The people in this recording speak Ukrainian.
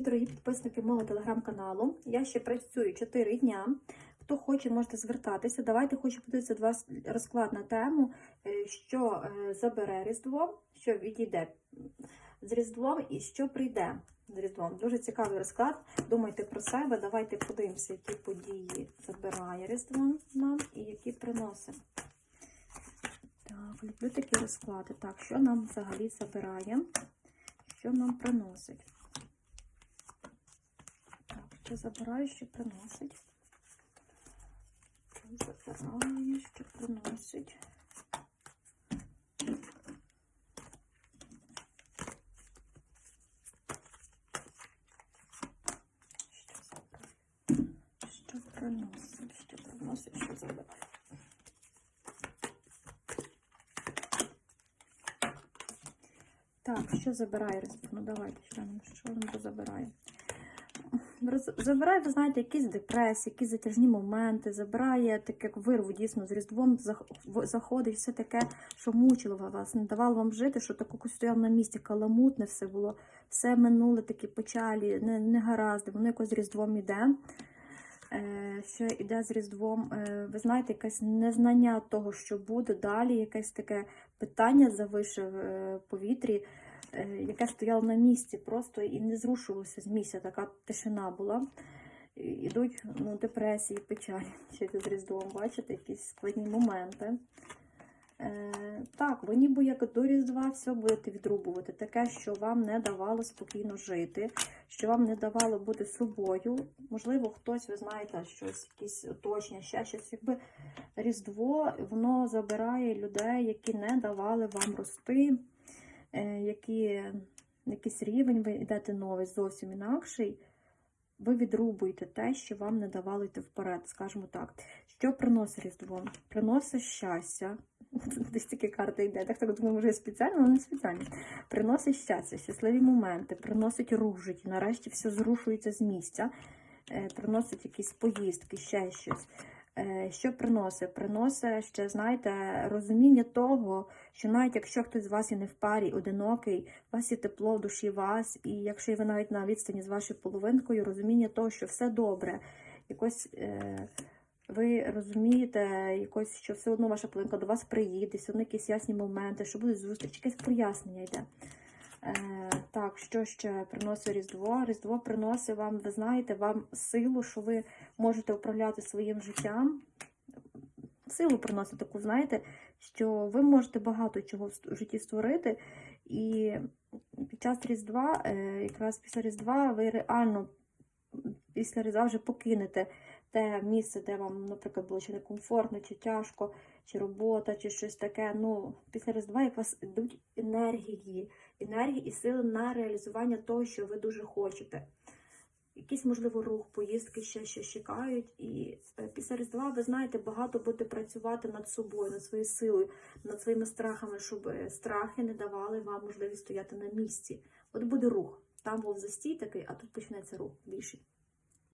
Дорогі підписники мого телеграм-каналу. Я ще працюю 4 дня. Хто хоче, можете звертатися. Давайте хочу подивитися до вас розклад на тему, е, що е, забере Різдво, що відійде з Різдвом і що прийде з Різдвом. Дуже цікавий розклад. Думайте про себе. Давайте подивимося, які події забирає Різдво нам і які приносить. Так, люблю такі розклади. Так, що нам взагалі забирає, що нам приносить. Що забирає, що приносить. Що забирає, що приносить. Що приносить, що приносить, що забирає. Так, що забирає? Ну давайте що, що він забирає. Забирає, ви знаєте, якісь депресії, якісь затяжні моменти, забирає таке як вирву дійсно з Різдвом зах- заходить все таке, що мучило вас, не давало вам жити, що таке стояв на місці, каламутне все було, все минуле такі печалі, не, не воно якось з Різдвом іде. Е, що йде з Різдвом, е, ви знаєте, якесь незнання того, що буде далі, якесь таке питання завише в повітрі, е, яке стояло на місці просто і не зрушилося з місця. Така тишина була. Йдуть ну, депресії, печалі ще з Різдвом, бачите, якісь складні моменти. Е, так, ви ніби як до Різдва все будете відрубувати. Таке, що вам не давало спокійно жити, що вам не давало бути собою. Можливо, хтось, ви знаєте, щось, якісь оточення, ще щось. Якби Різдво воно забирає людей, які не давали вам рости, е, які якийсь рівень ви йдете новий, зовсім інакший. Ви відрубуєте те, що вам не давало йти вперед, скажімо так. Що приносить Різдво? Приносить щастя. Десь такі карти йде. Так так думаю, може спеціально, але не спеціально. Приносить щастя, щасливі моменти, приносить житті. Нарешті все зрушується з місця, Е, приносить якісь поїздки, ще щось. Е, Що приносить? Приносить ще, знаєте, розуміння того, що навіть якщо хтось з вас є не в парі, одинокий, у вас є тепло в душі вас, і якщо ви навіть на відстані з вашою половинкою, розуміння того, що все добре, якось е, ви розумієте, якось, що все одно ваша половинка до вас приїде, все одно якісь ясні моменти, що будуть зустрічі, якесь пояснення йде. Е, так, що ще приносить Різдво? Різдво приносить вам, ви знаєте, вам силу, що ви можете управляти своїм життям. Силу приносить таку, знаєте, що ви можете багато чого в житті створити. І під час Різдва, е, якраз після Різдва, ви реально після Різдва вже покинете те місце, де вам, наприклад, було чи некомфортно, чи тяжко, чи робота, чи щось таке. Ну, після Різдва як у вас йдуть енергії, енергії і сили на реалізування того, що ви дуже хочете. Якийсь, можливо, рух, поїздки ще щось чекають. І е, після Різдва, ви знаєте, багато будете працювати над собою, над своєю силою, над своїми страхами, щоб е, страхи не давали вам можливість стояти на місці. От буде рух. Там був застій такий, а тут почнеться рух більший.